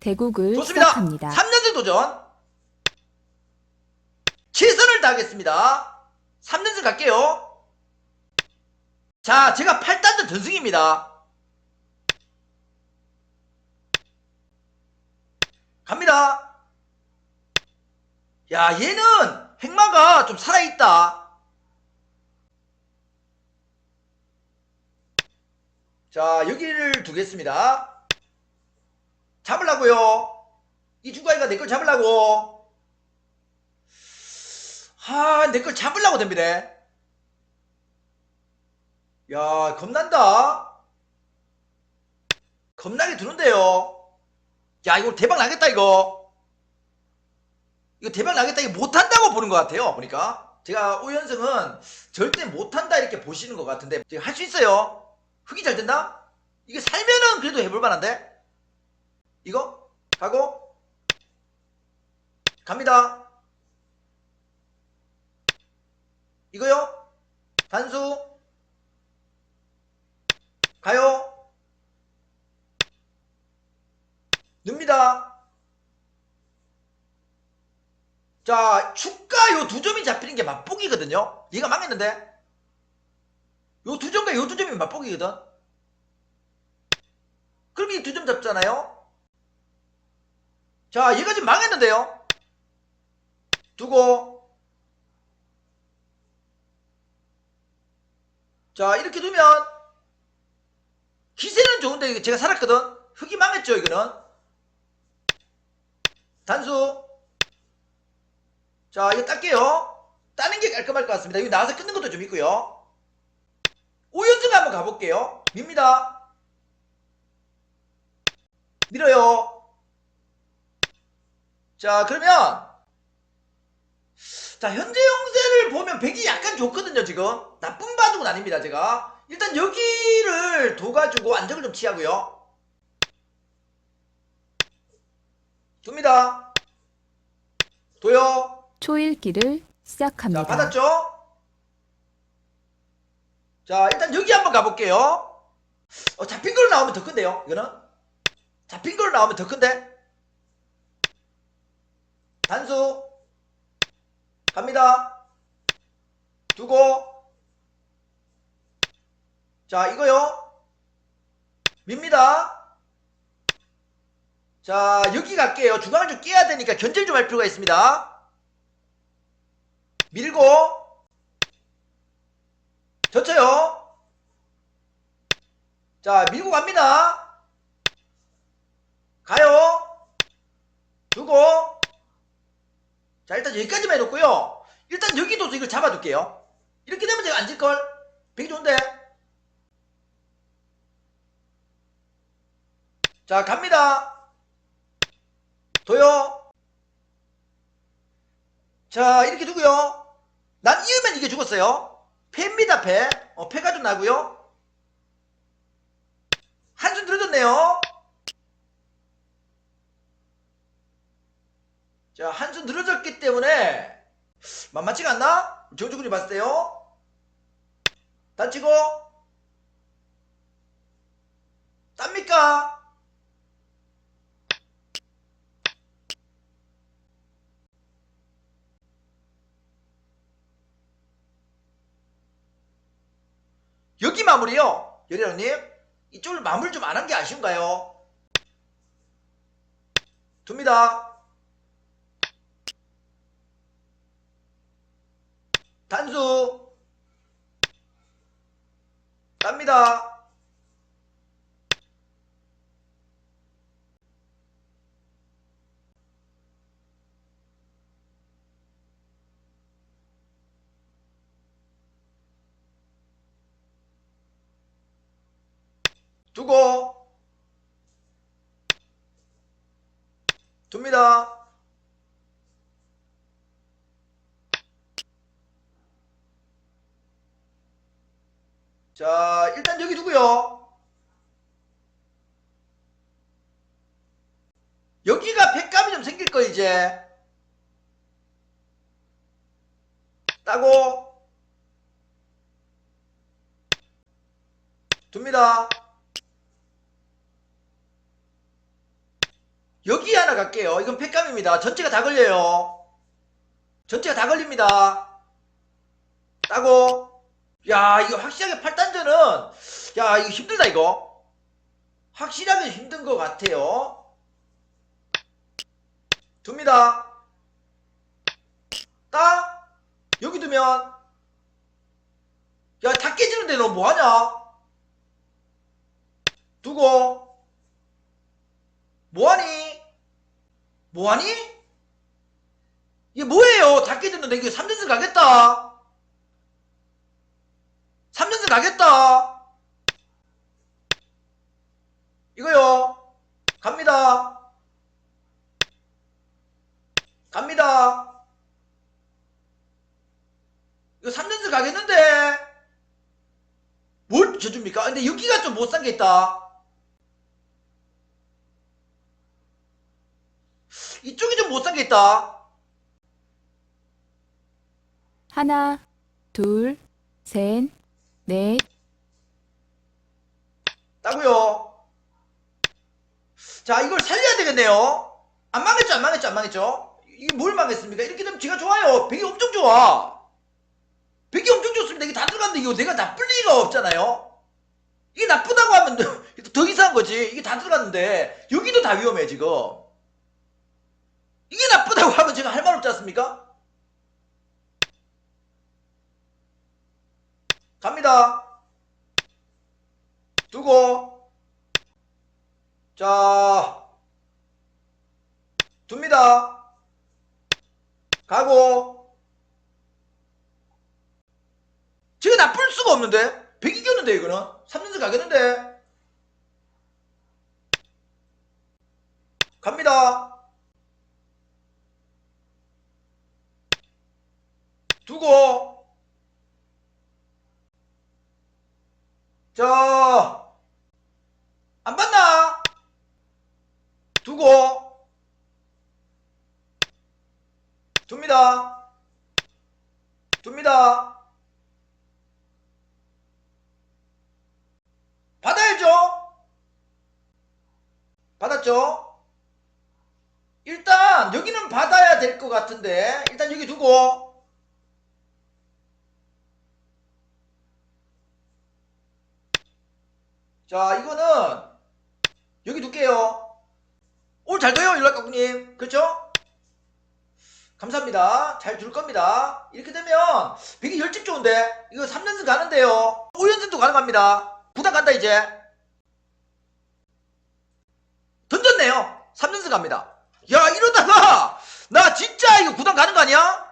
대국을 좋습니다. 시작합니다. 3연승 도전. 최선을 다하겠습니다. 3연승 갈게요. 자, 제가 8단전 전승입니다. 갑니다. 야, 얘는 행마가 좀 살아있다. 자, 여기를 두겠습니다. 잡으려고요. 이 주가이가 내 걸 잡으려고. 하, 내걸 잡으려고 됩니다. 야, 겁난다. 겁나게 드는데요. 야, 이거 대박 나겠다, 이거. 이거 대박 나겠다. 이거 못한다고 보는 것 같아요, 보니까. 제가 오연승은 절대 못한다, 이렇게 보시는 것 같은데. 할 수 있어요. 흙이 잘 된다? 이게 살면은 그래도 해볼 만한데? 이거? 가고? 갑니다. 이거요? 단수? 가요? 넣습니다. 자, 축가 요 두 점이 잡히는 게 맛보기거든요. 얘가 망했는데? 요 두 점과 요 두 점이 맛보기거든. 그럼 이 두 점 잡잖아요. 자, 얘가 지금 망했는데요. 두고. 자, 이렇게 두면 기세는 좋은데 이거 제가 살았거든. 흙이 망했죠, 이거는. 단수. 자, 이거 딸게요. 따는 게 깔끔할 것 같습니다. 여기 나와서 끊는 것도 좀 있고요. 5연승 한번 가볼게요. 밉니다. 밀어요. 자, 그러면 자, 현재 형세를 보면 백이 약간 좋거든요, 지금. 나쁜 바둑은 아닙니다, 제가. 일단 여기를 둬가지고 안정을 좀 취하고요. 둡니다. 둬요. 초읽기를 자, 시작합니다. 받았죠? 자, 일단 여기 한번 가볼게요. 어, 잡힌 걸로 나오면 더 큰데요, 이거는? 잡힌 걸로 나오면 더 큰데? 단수. 갑니다. 두고. 자, 이거요. 밉니다. 자, 여기 갈게요. 중앙을 좀 깨야 되니까 견제를 좀할 필요가 있습니다. 밀고 젖혀요 자 밀고 갑니다 가요 두고 자 일단 여기까지만 해놓고요. 일단 여기도 이걸 잡아둘게요. 이렇게 되면 제가 앉을걸? 되게 좋은데? 자 갑니다. 도요. 자 이렇게 두고요. 난 이으면 이게 죽었어요. 패입니다 패 어, 패가 좀 나고요. 한숨 늘어졌네요 자 한숨 늘어졌기 때문에 만만치가 않나? 정주군이 봤을 때요 다치고 땁니까? 여기 마무리요. 여리라님 이쪽을 마무리 좀 안 한 게 아쉬운가요? 둡니다. 단수. 땁니다. 두고 둡니다. 자, 일단 여기 두고요. 여기가 백감이 좀 생길 거 이제. 따고 둡니다. 여기 하나 갈게요. 이건 팩감입니다. 전체가 다 걸려요. 전체가 다 걸립니다. 따고. 야, 이거 확실하게 8단전은, 야, 이거 힘들다, 이거. 확실하게 힘든 것 같아요. 둡니다. 따. 여기 두면. 야, 다 깨지는데 너 뭐하냐? 두고. 뭐하니? 뭐하니? 이게 뭐예요? 다 깨졌는데 이게 3연승 가겠다. 3연승 가겠다. 이거요. 갑니다. 갑니다. 이거 3연승 가겠는데? 뭘 쳐줍니까? 근데 여기가 좀 못 산 게 있다. 이쪽이 좀 못 산 게 있다. 하나, 둘, 셋, 넷, 따고요. 자, 이걸 살려야 되겠네요. 안 망했죠, 안 망했죠, 안 망했죠. 이게 뭘 망했습니까? 이렇게 되면 제가 좋아요. 백이 엄청 좋아. 백이 엄청 좋습니다. 이게 다 들어갔는데 이거 내가 나쁠 리가 없잖아요. 이게 나쁘다고 하면 더- 더 이상한 거지. 이게 다 들어갔는데 여기도 다 위험해 지금. 이게 나쁘다고 하면 제가 할 말 없지 않습니까? 갑니다. 두고. 자. 둡니다. 가고. 지금 나쁠 수가 없는데? 100 이겼는데 이거는? 3연승 가겠는데? 갑니다. 두고 자, 안 봤나? 두고, 둡니다. 둡니다. 받아야죠? 받았죠? 일단, 여기는 받아야 될 것 같은데, 일단 여기 두고, 자, 이거는 여기 둘게요. 오늘 잘 돼요, 일락가구님. 그렇죠? 감사합니다. 잘둘 겁니다. 이렇게 되면 백이 열집 좋은데 이거 3연승 가는데요. 5연승도 가능합니다. 부담 간다 이제. 던졌네요. 3연승 갑니다. 야 이러다가 나 진짜 이거 구단 가는 거 아니야?